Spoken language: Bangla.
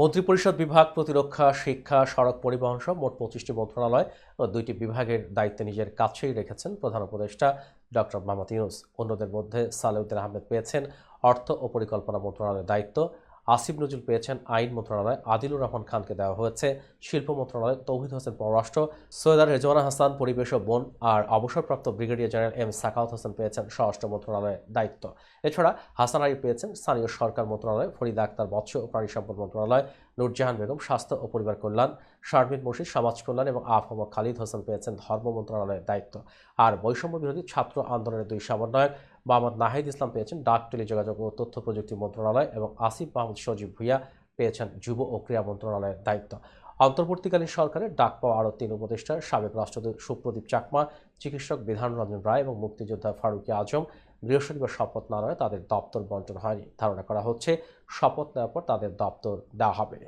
মন্ত্রিপরিষদ বিভাগ প্রতিরক্ষা, শিক্ষা, সড়ক পরিবহন সহ মোট পঁচিশটি মন্ত্রণালয় ও দুইটি বিভাগের দায়িত্ব নিজের কাছেই রেখেছেন প্রধান উপদেষ্টা ডক্টর মোহাম্মদ ইউনুস। অন্যদের মধ্যে সালেউদ্দিন আহমেদ পেয়েছেন অর্থ ও পরিকল্পনা মন্ত্রণালয়ের দায়িত্ব। আসিফ নজরুল পেয়েছেন আইন মন্ত্রণালয় আদিলুর রহমান খানকে দেওয়া হয়েছে। শিল্প মন্ত্রণালয় তৌহিদ হোসেন পররাষ্ট্র, সৈয়দার রেজওয়ানা হাসান পরিবেশ ও বন আর অবসরপ্রাপ্ত brigadier general M Sakhawat Hossain পেয়েছেন স্বরাষ্ট্র মন্ত্রণালয়ের দায়িত্ব। এছাড়া হাসান আলী পেয়েছেন স্থানীয় সরকার মন্ত্রণালয়, ফরিদা আক্তার মৎস্য ও প্রাণী সম্পদ মন্ত্রণালয়, নুরজাহান বেগম স্বাস্থ্য ও পরিবার কল্যাণ, শারমিন মুর্শিদ সমাজ কল্যাণ এবং আফম খালিদ হোসেন পেয়েছেন ধর্ম মন্ত্রণালয়ের দায়িত্ব। আর বৈষম্য বিরোধী ছাত্র আন্দোলনের দুই সমন্বয়ক মোহাম্মদ নাহিদ ইসলাম পেয়েছেন ডাক, টেলিযোগাযোগ ও তথ্য প্রযুক্তি মন্ত্রণালয় এবং আসিফ মাহমুদ সজীব ভুইয়া পেয়েছেন যুব ও ক্রীড়া মন্ত্রণালয়ের দায়িত্ব। অন্তর্বর্তীকালীন সরকারের ডাক পাওয়া আরও তিন উপদেষ্টার সাবেক রাষ্ট্রদূত সুপ্রদীপ চাকমা, চিকিৎসক বিধান রঞ্জন রায় এবং মুক্তিযোদ্ধা ফারুকি আজম বৃহস্পতিবার শপথ না নেওয়ায় তাদের দপ্তর বন্টন হয়নি। ধারণা করা হচ্ছে শপথ নেওয়ার পর তাদের দপ্তর দেওয়া হবে।